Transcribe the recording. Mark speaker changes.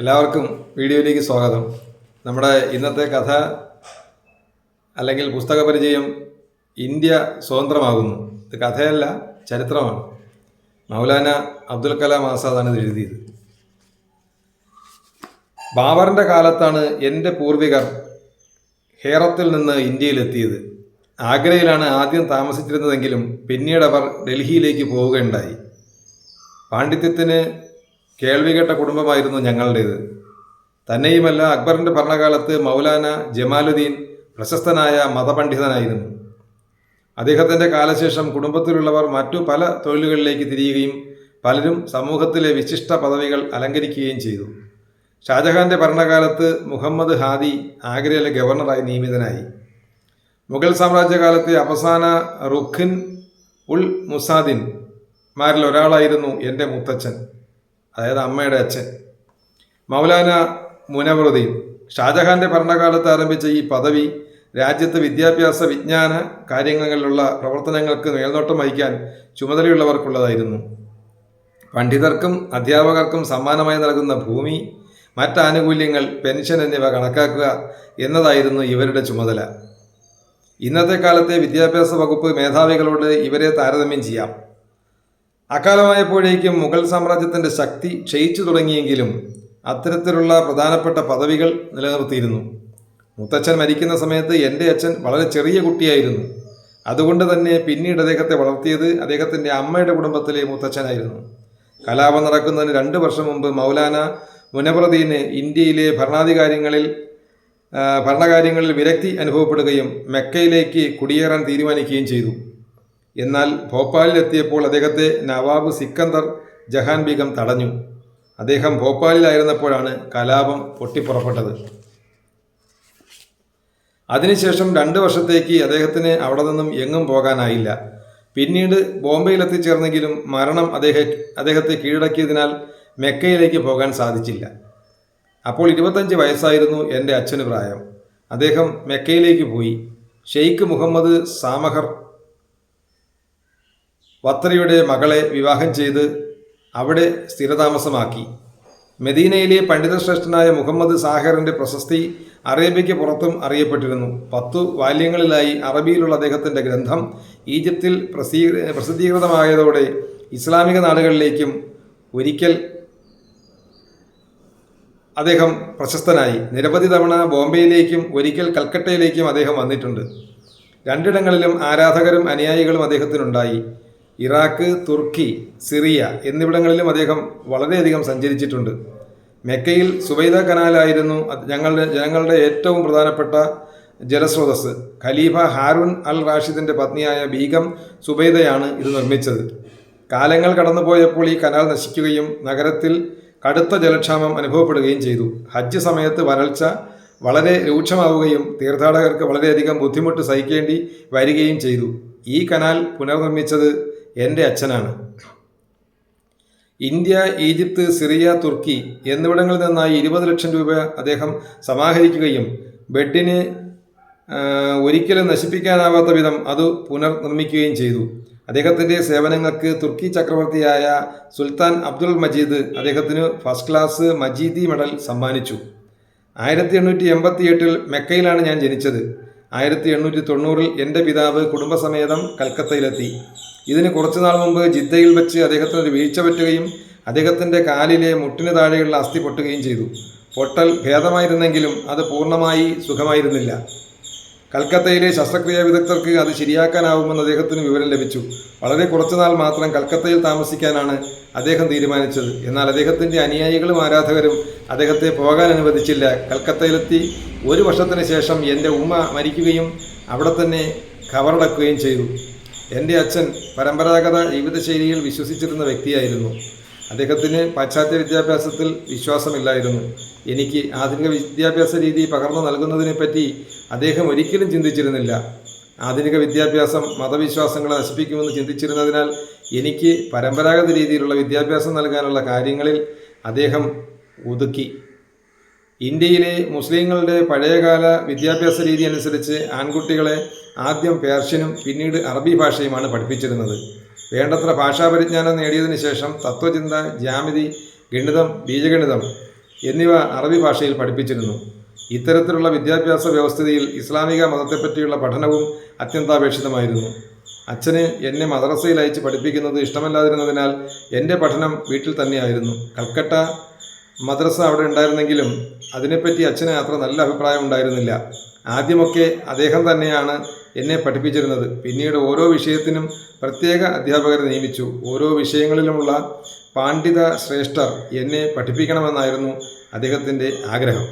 Speaker 1: എല്ലാവർക്കും വീഡിയോയിലേക്ക് സ്വാഗതം. നമ്മുടെ ഇന്നത്തെ കഥ അല്ലെങ്കിൽ പുസ്തക പരിചയം ഇന്ത്യ സ്വതന്ത്രമാകുന്നു. ഇത് കഥയല്ല ചരിത്രമാണ്. മൗലാന അബ്ദുൽ കലാം ആസാദാണ് ഇത് എഴുതിയത്. ബാബറിന്റെ കാലത്താണ് എന്റെ പൂർവികർ ഹേറത്തിൽ നിന്ന് ഇന്ത്യയിലെത്തിയത്. ആഗ്രയിലാണ് ആദ്യം താമസിച്ചിരുന്നതെങ്കിലും പിന്നീട് അവർ ഡൽഹിയിലേക്ക് പോവുകയുണ്ടായി. പാണ്ഡിത്യത്തിന് കേൾവികെട്ട കുടുംബമായിരുന്നു ഞങ്ങളുടേത്. തന്നെയുമല്ല അക്ബറിന്റെ ഭരണകാലത്ത് മൗലാന ജമാലുദ്ദീൻ പ്രശസ്തനായ മതപണ്ഡിതനായിരുന്നു. അദ്ദേഹത്തിന്റെ കാലശേഷം കുടുംബത്തിലുള്ളവർ മറ്റു പല തൊഴിലുകളിലേക്ക് തിരിയുകയും പലരും സമൂഹത്തിലെ വിശിഷ്ട പദവികൾ അലങ്കരിക്കുകയും ചെയ്തു. ഷാജഹാന്റെ ഭരണകാലത്ത് മുഹമ്മദ് ഹാദി ആഗ്രയിലെ ഗവർണറായി നിയമിതനായി. മുഗൾ സാമ്രാജ്യകാലത്തെ അവസാന റുഖിൻ ഉൾ മുസാദിൻ മാരിൽ ഒരാളായിരുന്നു എന്റെ മുത്തച്ഛൻ. അതായത് അമ്മയുടെ അച്ഛൻ. മൗലാന മുനവറുദ്ദീൻ ഷാജഹാന്റെ ഭരണകാലത്ത് ആരംഭിച്ച ഈ പദവി രാജ്യത്ത് വിദ്യാഭ്യാസ വിജ്ഞാന കാര്യങ്ങളിലുള്ള പ്രവർത്തനങ്ങൾക്ക് മേൽനോട്ടം വഹിക്കാൻ ചുമതലയുള്ളവർക്കുള്ളതായിരുന്നു. പണ്ഡിതർക്കും അധ്യാപകർക്കും സമ്മാനമായി നൽകുന്ന ഭൂമി മറ്റാനുകൂല്യങ്ങൾ പെൻഷൻ എന്നിവ കണക്കാക്കുക എന്നതായിരുന്നു ഇവരുടെ ചുമതല. ഇന്നത്തെ കാലത്തെ വിദ്യാഭ്യാസ വകുപ്പ് മേധാവികളോട് ഇവരെ താരതമ്യം ചെയ്യാം. അക്കാലമായപ്പോഴേക്കും മുഗൾ സാമ്രാജ്യത്തിന്റെ ശക്തി ക്ഷയിച്ചു തുടങ്ങിയെങ്കിലും അത്തരത്തിലുള്ള പ്രധാനപ്പെട്ട പദവികൾ നിലനിർത്തിയിരുന്നു. മുത്തച്ഛൻ മരിക്കുന്ന സമയത്ത് എന്റെ അച്ഛൻ വളരെ ചെറിയ കുട്ടിയായിരുന്നു. അതുകൊണ്ട് തന്നെ പിന്നീട് അദ്ദേഹത്തെ വളർത്തിയത് അദ്ദേഹത്തിന്റെ അമ്മയുടെ കുടുംബത്തിലെ മുത്തച്ഛനായിരുന്നു. കലാപം നടക്കുന്നതിന് രണ്ട് വർഷം മുമ്പ് മൗലാന മുനപ്രദീന് ഇന്ത്യയിലെ ഭരണാധികാരികളിൽ ഭരണകാര്യങ്ങളിൽ വിരക്തി അനുഭവപ്പെടുകയും മെക്കയിലേക്ക് കുടിയേറാൻ തീരുമാനിക്കുകയും ചെയ്തു. എന്നാൽ ഭോപ്പാലിലെത്തിയപ്പോൾ അദ്ദേഹത്തെ നവാബ് സിക്കന്ദർ ജഹാൻ ബീഗം തടഞ്ഞു. അദ്ദേഹം ഭോപ്പാലിലായിരുന്നപ്പോഴാണ് കലാപം പൊട്ടിപ്പുറപ്പെട്ടത്. അതിനുശേഷം രണ്ട് വർഷത്തേക്ക് അദ്ദേഹത്തിന് അവിടെ നിന്നും എങ്ങും പോകാനായില്ല. പിന്നീട് ബോംബെയിലെത്തിച്ചേർന്നെങ്കിലും മരണം അദ്ദേഹ അദ്ദേഹത്തെ കീഴടക്കിയതിനാൽ മെക്കയിലേക്ക് പോകാൻ സാധിച്ചില്ല. അപ്പോൾ ഇരുപത്തഞ്ച് വയസ്സായിരുന്നു എന്റെ അച്ഛന് പ്രായം. അദ്ദേഹം മെക്കയിലേക്ക് പോയി. ഷെയ്ഖ് മുഹമ്മദ് സാമഹർ വത്തറിയുടെ മകളെ വിവാഹം ചെയ്ത് അവിടെ സ്ഥിരതാമസമാക്കി. മെദീനയിലെ പണ്ഡിതശ്രേഷ്ഠനായ മുഹമ്മദ് സാഹിറിന്റെ പ്രശസ്തി അറേബ്യയ്ക്ക് പുറത്തും അറിയപ്പെട്ടിരുന്നു. പത്തു വാല്യങ്ങളിലായി അറബിയിലുള്ള അദ്ദേഹത്തിന്റെ ഗ്രന്ഥം ഈജിപ്തിൽ പ്രസീ പ്രസിദ്ധീകൃതമായതോടെ ഇസ്ലാമിക നാടുകളിലേക്കും ഒരിക്കൽ അദ്ദേഹം പ്രശസ്തനായി. നിരവധി തവണ ബോംബെയിലേക്കും ഒരിക്കൽ കൽക്കട്ടയിലേക്കും അദ്ദേഹം വന്നിട്ടുണ്ട്. രണ്ടിടങ്ങളിലും ആരാധകരും അനുയായികളും അദ്ദേഹത്തിനുണ്ടായി. ഇറാഖ് തുർക്കി സിറിയ എന്നിവിടങ്ങളിലും അദ്ദേഹം വളരെയധികം സഞ്ചരിച്ചിട്ടുണ്ട്. മെക്കയിൽ സുബൈദ കനാലായിരുന്നു ഞങ്ങളുടെ ജനങ്ങളുടെ ഏറ്റവും പ്രധാനപ്പെട്ട ജലസ്രോതസ് ഖലീഫ ഹാരുൺ അൽ റാഷിദിന്റെ പത്നിയായ ബീഗം സുബൈദയാണ് ഇത് നിർമ്മിച്ചത്. കാലങ്ങൾ കടന്നുപോയപ്പോൾ ഈ കനാൽ നശിക്കുകയും നഗരത്തിൽ കടുത്ത ജലക്ഷാമം അനുഭവപ്പെടുകയും ചെയ്തു. ഹജ്ജ് സമയത്ത് വരൾച്ച വളരെ രൂക്ഷമാവുകയും തീർത്ഥാടകർക്ക് വളരെയധികം ബുദ്ധിമുട്ട് സഹിക്കേണ്ടി വരികയും ചെയ്തു. ഈ കനാൽ പുനർനിർമ്മിച്ചത് എന്റെ അച്ഛനാണ്. ഇന്ത്യ ഈജിപ്ത് സിറിയ തുർക്കി എന്നിവിടങ്ങളിൽ നിന്നായി ഇരുപത് ലക്ഷം രൂപ അദ്ദേഹം സമാഹരിക്കുകയും ബെഡിന് ഒരിക്കലും നശിപ്പിക്കാനാവാത്ത വിധം അത് പുനർനിർമ്മിക്കുകയും ചെയ്തു. അദ്ദേഹത്തിന്റെ സേവനങ്ങൾക്ക് തുർക്കി ചക്രവർത്തിയായ സുൽത്താൻ അബ്ദുൾ മജീദ് അദ്ദേഹത്തിന് ഫസ്റ്റ് ക്ലാസ് മജീദി മെഡൽ സമ്മാനിച്ചു. ആയിരത്തി എണ്ണൂറ്റി എൺപത്തി എട്ടിൽ മെക്കയിലാണ് ഞാൻ ജനിച്ചത്. ആയിരത്തി എണ്ണൂറ്റി തൊണ്ണൂറിൽ എന്റെ പിതാവ് കുടുംബസമേതം കൽക്കത്തയിലെത്തി. ഇതിന് കുറച്ചുനാൾ മുമ്പ് ജിദ്ദയിൽ വെച്ച് അദ്ദേഹത്തിന് ഒരു വീഴ്ച പറ്റുകയും അദ്ദേഹത്തിന്റെ കാലിലെ മുട്ടിന് താഴെയുള്ള അസ്ഥി പൊട്ടുകയും ചെയ്തു. പൊട്ടൽ ഭേദമായിരുന്നെങ്കിലും അത് പൂർണമായി സുഖമായിരുന്നില്ല. കൽക്കത്തയിലെ ശസ്ത്രക്രിയാ വിദഗ്ധർക്ക് അത് ശരിയാക്കാനാവുമെന്ന് അദ്ദേഹത്തിന് വിവരം ലഭിച്ചു. വളരെ കുറച്ചുനാൾ മാത്രം കൽക്കത്തയിൽ താമസിക്കാനാണ് അദ്ദേഹം തീരുമാനിച്ചത്. എന്നാൽ അദ്ദേഹത്തിന്റെ അനുയായികളും ആരാധകരും അദ്ദേഹത്തെ പോകാൻ അനുവദിച്ചില്ല. കൽക്കത്തയിലെത്തി ഒരു വർഷത്തിന് ശേഷം എന്റെ ഉമ്മ മരിക്കുകയും അവിടെ തന്നെ ഖബറടക്കുകയും ചെയ്തു. എന്റെ അച്ഛൻ പരമ്പരാഗത ജീവിതശൈലിയിൽ വിശ്വസിച്ചിരുന്ന വ്യക്തിയായിരുന്നു. അദ്ദേഹത്തിന് പാശ്ചാത്യ വിദ്യാഭ്യാസത്തിൽ വിശ്വാസമില്ലായിരുന്നു. എനിക്ക് ആധുനിക വിദ്യാഭ്യാസ രീതി പകർന്നു നൽകുന്നതിനെപ്പറ്റി അദ്ദേഹം ഒരിക്കലും ചിന്തിച്ചിരുന്നില്ല. ആധുനിക വിദ്യാഭ്യാസം മതവിശ്വാസങ്ങളെ നശിപ്പിക്കുമെന്ന് ചിന്തിച്ചിരുന്നതിനാൽ എനിക്ക് പരമ്പരാഗത രീതിയിലുള്ള വിദ്യാഭ്യാസം നൽകാനുള്ള കാര്യങ്ങളിൽ അദ്ദേഹം ഒതുക്കി. ഇന്ത്യയിലെ മുസ്ലിങ്ങളുടെ പഴയകാല വിദ്യാഭ്യാസ രീതി അനുസരിച്ച് ആൺകുട്ടികളെ ആദ്യം പേർഷ്യനും പിന്നീട് അറബി ഭാഷയുമാണ് പഠിപ്പിച്ചിരുന്നത്. വേണ്ടത്ര ഭാഷാപരിജ്ഞാനം നേടിയതിന് ശേഷം തത്വചിന്ത ജ്യാമിതി ഗണിതം ബീജഗണിതം എന്നിവ അറബി ഭാഷയിൽ പഠിപ്പിച്ചിരുന്നു. ഇത്തരത്തിലുള്ള വിദ്യാഭ്യാസ വ്യവസ്ഥിതിയിൽ ഇസ്ലാമിക മതത്തെപ്പറ്റിയുള്ള പഠനവും അത്യന്താപേക്ഷിതമായിരുന്നു. അച്ഛന് എന്നെ മദ്രസയിൽ അയച്ച് പഠിപ്പിക്കുന്നത് ഇഷ്ടമല്ലാതിരുന്നതിനാൽ എന്റെ പഠനം വീട്ടിൽ തന്നെയായിരുന്നു. കൽക്കട്ട മദ്രസ അവിടെ ഉണ്ടായിരുന്നെങ്കിലും അതിനെപ്പറ്റി അച്ഛന് അത്ര നല്ല അഭിപ്രായം ഉണ്ടായിരുന്നില്ല. ആദ്യമൊക്കെ അദ്ദേഹം തന്നെയാണ് എന്നെ പഠിപ്പിച്ചിരുന്നത്. പിന്നീട് ഓരോ വിഷയത്തിനും പ്രത്യേക അധ്യാപകരെ നിയമിച്ചു. ഓരോ വിഷയങ്ങളിലുമുള്ള പാണ്ഡിത ശ്രേഷ്ഠർ എന്നെ പഠിപ്പിക്കണമെന്നായിരുന്നു അദ്ദേഹത്തിന്റെ ആഗ്രഹം.